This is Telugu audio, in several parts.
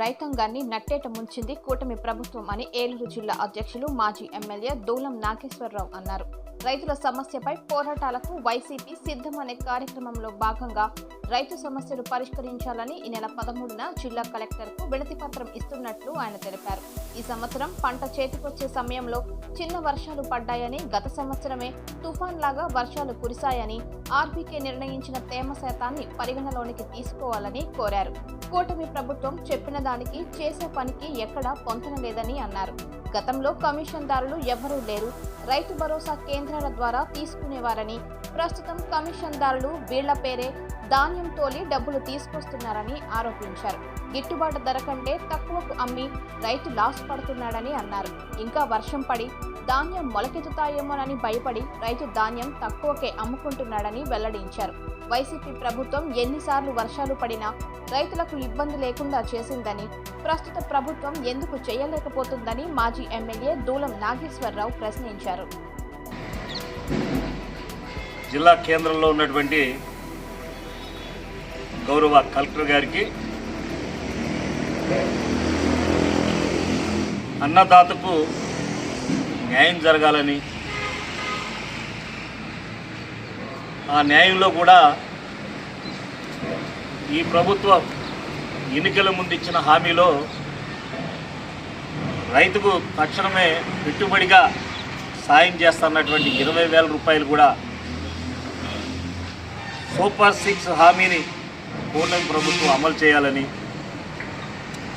రైతాంగాన్ని నట్టేట ముంచింది కూటమి ప్రభుత్వం అని ఏలూరు జిల్లా అధ్యక్షులు మాజీ ఎమ్మెల్యే దూలం నాగేశ్వరరావు అన్నారు. రైతుల సమస్యపై పోరాటాలకు వైసీపీ సిద్ధం అనే కార్యక్రమంలో భాగంగా రైతు సమస్యలు పరిష్కరించాలని ఈ నెల పదమూడున జిల్లా కలెక్టర్కు విడతి పత్రం ఇస్తున్నట్లు ఆయన తెలిపారు. ఈ సంవత్సరం పంట చేతికొచ్చే సమయంలో చిన్న వర్షాలు పడ్డాయని గత సంవత్సరమే తుఫాన్ లాగా వర్షాలు కురిశాయని ఆర్బీకే నిర్ణయించిన తేమ శాతాన్ని పరిగణలోనికి తీసుకోవాలని కోరారు. కూటమి ప్రభుత్వం చెప్పిన దానికి చేసే పనికి ఎక్కడా పొంతన లేదని అన్నారు. గతంలో కమిషన్దారులు ఎవరూ లేరు. రైతు భరోసా కేంద్రాల ద్వారా తీసుకునేవారని ప్రస్తుతం కమిషన్దారులు వీళ్ళ పేరే ధాన్యం తోలి డబ్బులు తీసుకొస్తున్నారని ఆరోపించారు. గిట్టుబాటు ధర కంటే తక్కువకు అమ్మి రైతు లాస్ పడుతున్నాడని అన్నారు. ఇంకా వర్షం పడి ధాన్యం మొలకెత్తుతాయేమోనని భయపడి రైతు ధాన్యం తక్కువకే అమ్ముకుంటున్నాడని వెల్లడించారు. వైసీపీ ప్రభుత్వం ఎన్నిసార్లు వర్షాలు పడినా రైతులకు ఇబ్బంది లేకుండా చేసిందని ప్రస్తుత ప్రభుత్వం ఎందుకు చేయలేకపోతుందని మాజీ ఎమ్మెల్యే దూలం నాగేశ్వరరావు ప్రశ్నించారు. జిల్లా కేంద్రంలో ఉన్నటువంటి గౌరవ కలెక్టర్ గారికి అన్నదాతకు న్యాయం జరగాలని ఆ న్యాయంలో కూడా ఈ ప్రభుత్వం ఎన్నికల ముందు ఇచ్చిన హామీలో రైతుకు తక్షణమే పెట్టుబడిగా సాయం చేస్తున్నటువంటి ఇరవై వేల రూపాయలు కూడా సూపర్ సిక్స్ హామీని కూటమి ప్రభుత్వం అమలు చేయాలని.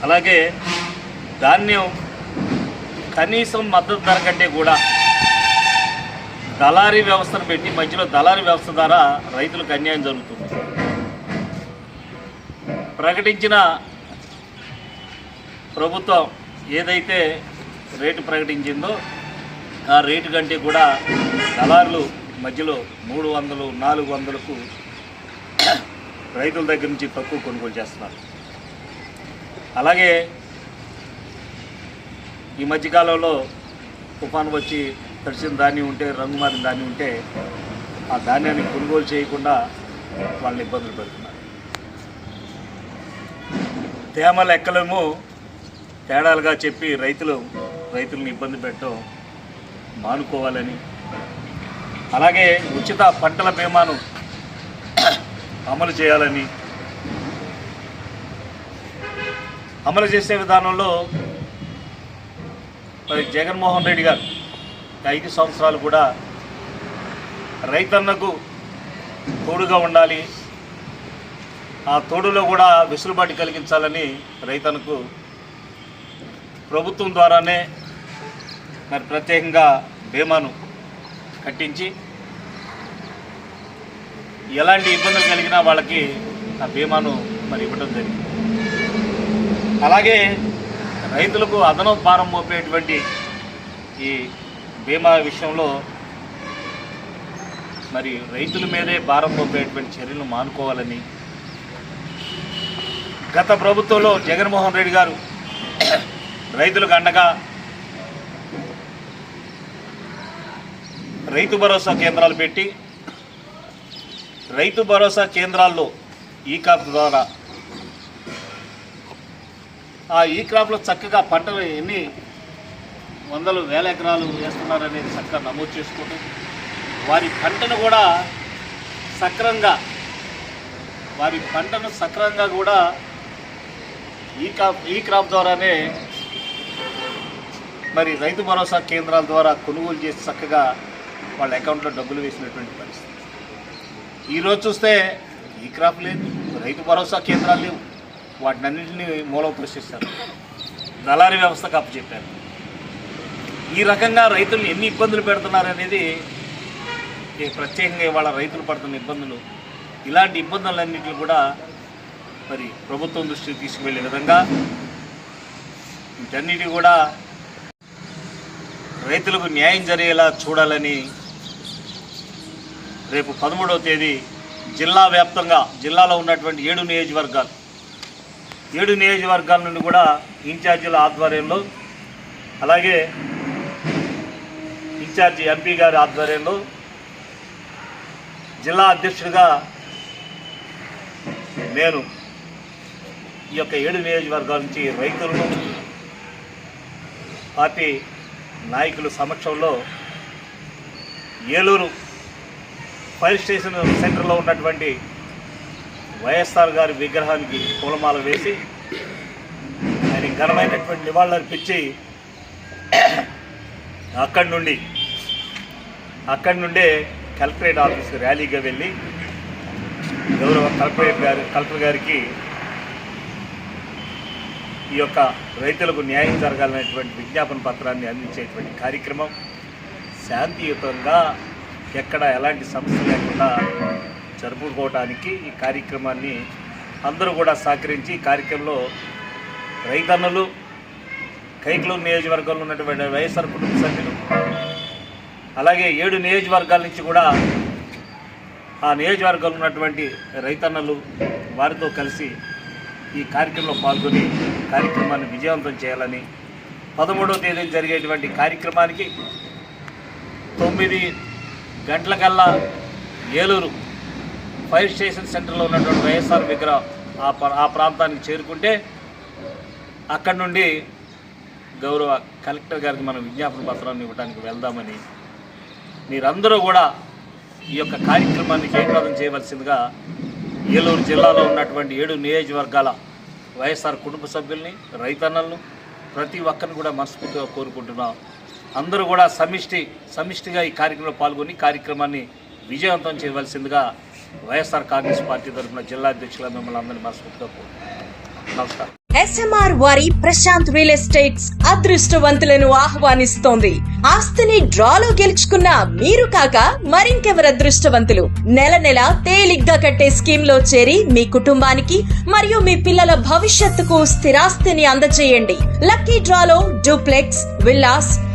అలాగే ధాన్యం కనీసం మద్దతు ధర కంటే కూడా దళారీ వ్యవస్థను పెట్టి మధ్యలో దళారీ వ్యవస్థ ద్వారా రైతులకు అన్యాయం జరుగుతుంది. ప్రకటించిన ప్రభుత్వం ఏదైతే రేటు ప్రకటించిందో ఆ రేటు కంటే కూడా దళారులు మధ్యలో మూడు వందలు నాలుగు వందలకు రైతుల దగ్గర నుంచి తక్కువ కొనుగోలు చేస్తున్నారు. అలాగే ఈ మధ్యకాలంలో తుఫాను వచ్చి తడిసిన ధాన్యం ఉంటే రంగు మారిన ధాన్యం ఉంటే ఆ ధాన్యాన్ని కొనుగోలు చేయకుండా వాళ్ళని ఇబ్బందులు పెడుతున్నారు. తేమ లెక్కలేమో తేడాలుగా చెప్పి రైతులు రైతులను ఇబ్బంది పెట్టడం మానుకోవాలని. అలాగే ఉచిత పంటల బీమాను అమలు చేయాలని. అమలు చేసే విధానంలో మరి జగన్మోహన్ రెడ్డి గారు ఐదు సంవత్సరాలు కూడా రైతన్నకు తోడుగా ఉండాలి. ఆ తోడులో కూడా వెసులుబాటు కలిగించాలని రైతన్నకు ప్రభుత్వం ద్వారానే మరి ప్రత్యేకంగా బీమాను కట్టించి ఎలాంటి ఇబ్బందులు కలిగినా వాళ్ళకి ఆ బీమాను మరి ఇవ్వడం జరిగింది. అలాగే రైతులకు అదనపు భారం మోపేటువంటి ఈ బీమా విషయంలో మరి రైతుల మీదే భారం మోపేటువంటి చర్యలు మానుకోవాలని గత ప్రభుత్వంలో జగన్మోహన్ రెడ్డి గారు రైతులకు అండగా రైతు భరోసా కేంద్రాలు పెట్టి రైతు భరోసా కేంద్రాల్లో ఈ క్రాప్ ద్వారా. ఆ ఈ క్రాప్లో చక్కగా పంటలు ఎన్ని వందలు వేల ఎకరాలు వేస్తున్నారనేది చక్కగా నమోదు చేసుకుంటూ వారి పంటను కూడా సక్రంగా వారి పంటను సక్రంగా కూడా ఈ క్రాప్ ఈ క్రాప్ ద్వారానే మరి రైతు భరోసా కేంద్రాల ద్వారా కొనుగోలు చేసి చక్కగా వాళ్ళ అకౌంట్లో డబ్బులు వేసినటువంటి పరిస్థితి. ఈరోజు చూస్తే ఈ క్రాప్ లేదు రైతు భరోసా కేంద్రాలు లేవు. వాటినన్నింటినీ మూలం ప్రశ్నిస్తారు. దళారీ వ్యవస్థకు అప్పచెప్పారు ఈ రకంగా రైతులు ఎన్ని ఇబ్బందులు పెడుతున్నారు అనేది ప్రత్యేకంగా ఇవాళ రైతులు పడుతున్న ఇబ్బందులు. ఇలాంటి ఇబ్బందులన్నింటినీ కూడా మరి ప్రభుత్వం దృష్టికి తీసుకువెళ్ళే విధంగా వీటన్నిటి కూడా రైతులకు న్యాయం జరిగేలా చూడాలని రేపు పదమూడవ తేదీ జిల్లా వ్యాప్తంగా జిల్లాలో ఉన్నటువంటి ఏడు నియోజకవర్గాలు. ఏడు నియోజకవర్గాల నుండి కూడా ఇన్ఛార్జీల ఆధ్వర్యంలో అలాగే ఇన్ఛార్జి ఎంపీ గారి ఆధ్వర్యంలో జిల్లా అధ్యక్షుడిగా నేను ఈ యొక్క ఏడు నియోజకవర్గాల నుంచి రైతులను పార్టీ నాయకుల సమక్షంలో ఏలూరు ఫైర్ స్టేషన్ సెంటర్లో ఉన్నటువంటి వైఎస్ఆర్ గారి విగ్రహానికి పూలమాల వేసి ఆయన ఘనమైనటువంటి నివాళులర్పించి అక్కడి నుండి అక్కడి నుండే కలెక్టరేట్ ఆఫీస్కి ర్యాలీగా వెళ్ళి గౌరవ కలెక్టరేట్ గారి కలెక్టర్ గారికి ఈ యొక్క రైతులకు న్యాయం జరగాలనేటువంటి విజ్ఞాపన పత్రాన్ని అందించేటువంటి కార్యక్రమం శాంతియుతంగా ఎక్కడ ఎలాంటి సమస్య లేకుండా జరుపుకోవటానికి ఈ కార్యక్రమాన్ని అందరూ కూడా సహకరించి ఈ కార్యక్రమంలో రైతన్నలు కైకలూరు నియోజకవర్గంలో ఉన్నటువంటి వైఎస్ఆర్ కుటుంబ సభ్యులు అలాగే ఏడు నియోజకవర్గాల నుంచి కూడా ఆ నియోజకవర్గంలో ఉన్నటువంటి రైతన్నలు వారితో కలిసి ఈ కార్యక్రమంలో పాల్గొని కార్యక్రమాన్ని విజయవంతం చేయాలని పదమూడవ తేదీన జరిగేటువంటి కార్యక్రమానికి తొమ్మిది గంటలకల్లా ఏలూరు ఫైర్ స్టేషన్ సెంటర్లో ఉన్నటువంటి వైఎస్ఆర్ విగ్రహం ఆ ఆ ప్రాంతానికి చేరుకుంటే అక్కడి నుండి గౌరవ కలెక్టర్ గారికి మనం విజ్ఞాపన పత్రాన్ని ఇవ్వడానికి వెళ్దామని మీరందరూ కూడా ఈ యొక్క కార్యక్రమాన్ని జయప్రదం చేయవలసిందిగా ఏలూరు జిల్లాలో ఉన్నటువంటి ఏడు నియోజకవర్గాల వైఎస్ఆర్ కుటుంబ సభ్యుల్ని రైతన్నలను ప్రతి ఒక్కరిని కూడా మనస్ఫూర్తిగా కోరుకుంటున్నాం. అందరూ కూడా సమిష్టి సమిష్టిగా ఈ కార్యక్రమంలో పాల్గొని కార్యక్రమాన్ని విజయవంతం చేయవలసిందిగా వైఎస్ఆర్ కాంగ్రెస్ పార్టీ తరఫున జిల్లా అధ్యక్షుల మిమ్మల్ని అందరినీ మనస్ఫూర్తిగా నమస్కారం. ఎస్ఎంఆర్ వారి ప్రశాంత్ రియల్ ఎస్టేట్స్ అదృష్టవంతులను ఆహ్వానిస్తోంది. ఆస్తిని డ్రాలో గెలుచుకున్న మీరు కాక మరింకెవరు అదృష్టవంతులు? నెల నెల తేలిగ్గా కట్టే స్కీమ్లో చేరి మీ కుటుంబానికి మరియు మీ పిల్లల భవిష్యత్తుకు స్థిరాస్తిని అందజేయండి. లక్కీ డ్రాలో duplex villas